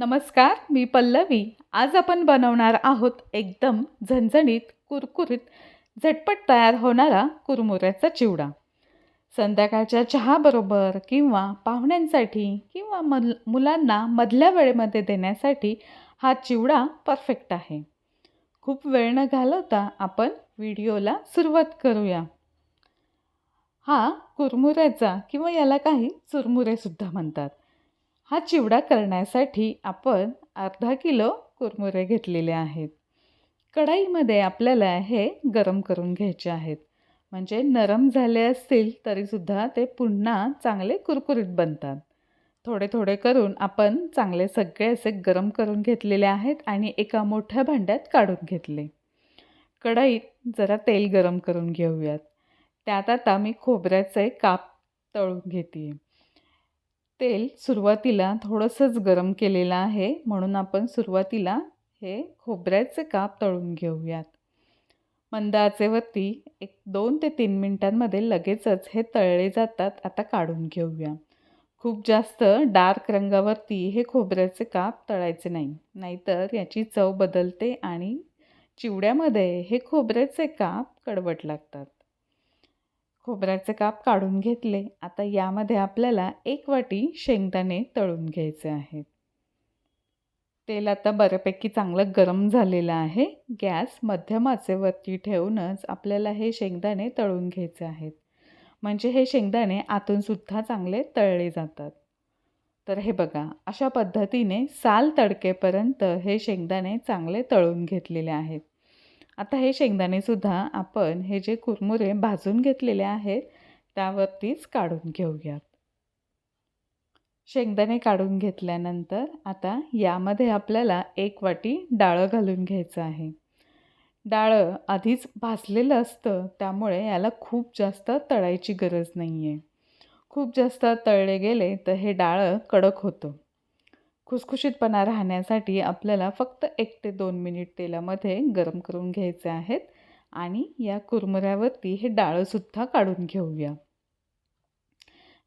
नमस्कार मी पल्लवी. आज आपण बनवणार आहोत एकदम झणझणीत कुरकुरीत झटपट तयार होणारा कुरमुऱ्याचा चिवडा. संध्याकाळच्या चहाबरोबर किंवा पाहुण्यांसाठी किंवा मल मुलांना मधल्या वेळेमध्ये देण्यासाठी हा चिवडा परफेक्ट आहे. खूप वेळ न घालवता आपण व्हिडिओला सुरुवात करूया. हा कुरमुऱ्याचा किंवा याला काही चुरमुरेसुद्धा म्हणतात. हा चिवडा करण्यासाठी आपण अर्धा किलो कुरमुरे घेतलेले आहेत. कढाईमध्ये आपल्याला हे गरम करून घ्यायचे आहेत. म्हणजे नरम झाले असतील तरीसुद्धा ते पुन्हा चांगले कुरकुरीत बनतात. थोडे थोडे करून आपण चांगले सगळे असे गरम करून घेतलेले आहेत आणि एका मोठ्या भांड्यात काढून घेतले. कढईत जरा तेल गरम करून घेऊयात. त्यात आता मी खोबऱ्याचे काप तळून घेते तेल सुरुवातीला थोडंसंच गरम केलेलं आहे म्हणून आपण सुरुवातीला हे खोबऱ्याचे काप तळून घेऊयात. मंद आचेवरती एक दोन ते तीन मिनटांमध्ये लगेचच हे तळले जातात आता काढून घेऊया. खूप जास्त डार्क रंगावरती हे खोबऱ्याचे काप तळायचे नाही नाहीतर याची चव बदलते आणि चिवड्यामध्ये हे खोबऱ्याचे काप कडवट लागतात. खोबऱ्याचे काप काढून घेतले. आता यामध्ये आपल्याला एक वाटी शेंगदाणे तळून घ्यायचे आहेत. तेल आता बऱ्यापैकी चांगलं गरम झालेलं आहे. गॅस मध्यम आचेवरती ठेवूनच आपल्याला हे शेंगदाणे तळून घ्यायचे आहेत. म्हणजे हे शेंगदाणे आतूनसुद्धा चांगले तळले जातात. तर हे बघा अशा पद्धतीने साल तडकेपर्यंत हे शेंगदाणे चांगले तळून घेतलेले आहेत. आता हे शेंगदाणेसुद्धा आपण हे जे कुरमुरे भाजून घेतलेले आहेत त्यावरतीच काढून घेऊयात. शेंगदाणे काढून घेतल्यानंतर आता यामध्ये आपल्याला एक वाटी डाळं घालून घ्यायचं आहे. डाळं आधीच भाजलेलं असतं त्यामुळे याला खूप जास्त तळायची गरज नाही आहे खूप जास्त तळले गेले तर हे डाळं कडक होतं. खुसखुशीतपणा राहण्यासाठी आपल्याला फक्त एक ते दोन मिनिट तेलामध्ये गरम करून घ्यायचे आहेत आणि या कुरमुऱ्यावरती हे डाळंसुद्धा काढून घेऊया.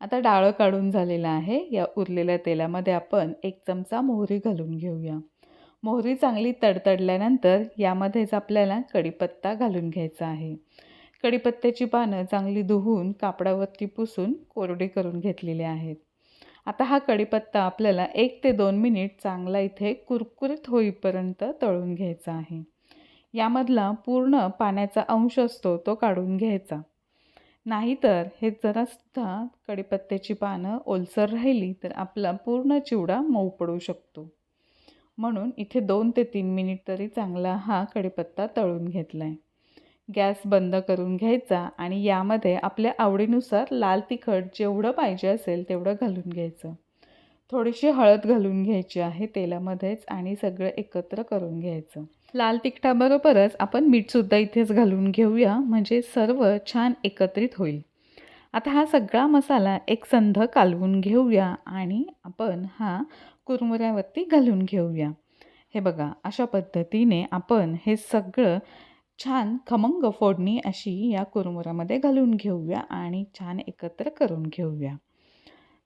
आता डाळं काढून झालेलं आहे. या उरलेल्या तेलामध्ये आपण एक चमचा मोहरी घालून घेऊया. मोहरी चांगली तडतडल्यानंतर यामध्येच आपल्याला कढीपत्ता घालून घ्यायचा आहे. कढीपत्त्याची पानं चांगली धुवून कापडावरती पुसून कोरडे करून घेतलेले आहेत. आता हा कढीपत्ता आपल्याला एक ते दोन मिनिट चांगला इथे कुरकुरीत होईपर्यंत तळून घ्यायचा आहे. यामधला पूर्ण पाण्याचा अंश असतो तो काढून घ्यायचा. नाहीतर हे जरासुद्धा कढीपत्त्याची पानं ओलसर राहिली तर आपला पूर्ण चिवडा मऊ पडू शकतो. म्हणून इथे दोन ते तीन मिनिट तरी चांगला हा कढीपत्ता तळून घेतला आहे गॅस बंद करून घ्यायचा आणि यामध्ये आपल्या आवडीनुसार लाल तिखट जेवढं पाहिजे असेल तेवढं घालून घ्यायचं. थोडीशी हळद घालून घ्यायची आहे तेलामध्येच आणि सगळं एकत्र करून घ्यायचं. लाल तिखटाबरोबरच आपण मीठसुद्धा इथेच घालून घेऊया म्हणजे सर्व छान एकत्रित होईल. आता हा सगळा मसाला एक संध कालवून घेऊया आणि आपण हा कुरमुऱ्यावरती घालून घेऊया. हे बघा अशा पद्धतीने आपण हे सगळं छान खमंग फोडणी अशी या कुरमुरामध्ये घालून घेऊया आणि छान एकत्र करून घेऊया.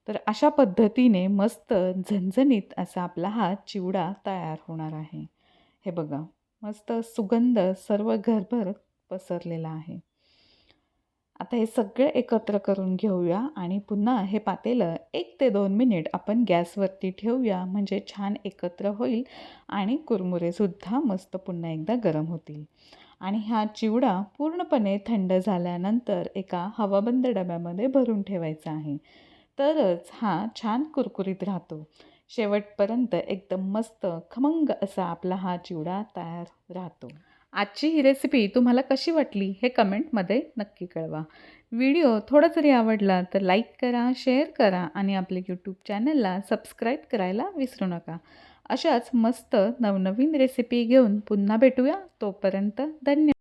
तर अशा पद्धतीने मस्त झणझणीत असा आपला हा चिवडा तयार होणार आहे. हे बघा मस्त सुगंध सर्व घरभर पसरलेला आहे. आता हे सगळे एकत्र करून घेऊया आणि पुन्हा हे पातेलं एक ते दोन मिनिट आपण गॅसवरती ठेवूया म्हणजे छान एकत्र होईल आणि कुरमुरेसुद्धा मस्त पुन्हा एकदा गरम होतील. आणि हा चिवडा पूर्णपणे थंड झाल्यानंतर एका हवाबंद डब्यामध्ये भरून ठेवायचा आहे. तरच हा छान कुरकुरीत राहतो. शेवटपर्यंत एकदम मस्त खमंग असा आपला हा चिवडा तयार राहतो. आजची ही रेसिपी तुम्हाला कशी वाटली हे कमेंटमध्ये नक्की कळवा. व्हिडिओ थोडा जरी आवडला तर लाईक करा शेअर करा आणि आपल्या यूट्यूब चॅनलला सबस्क्राईब करायला विसरू नका. अशाच मस्त नवनवीन रेसिपी घेऊन पुन्हा भेटूया. तोपर्यंत धन्यवाद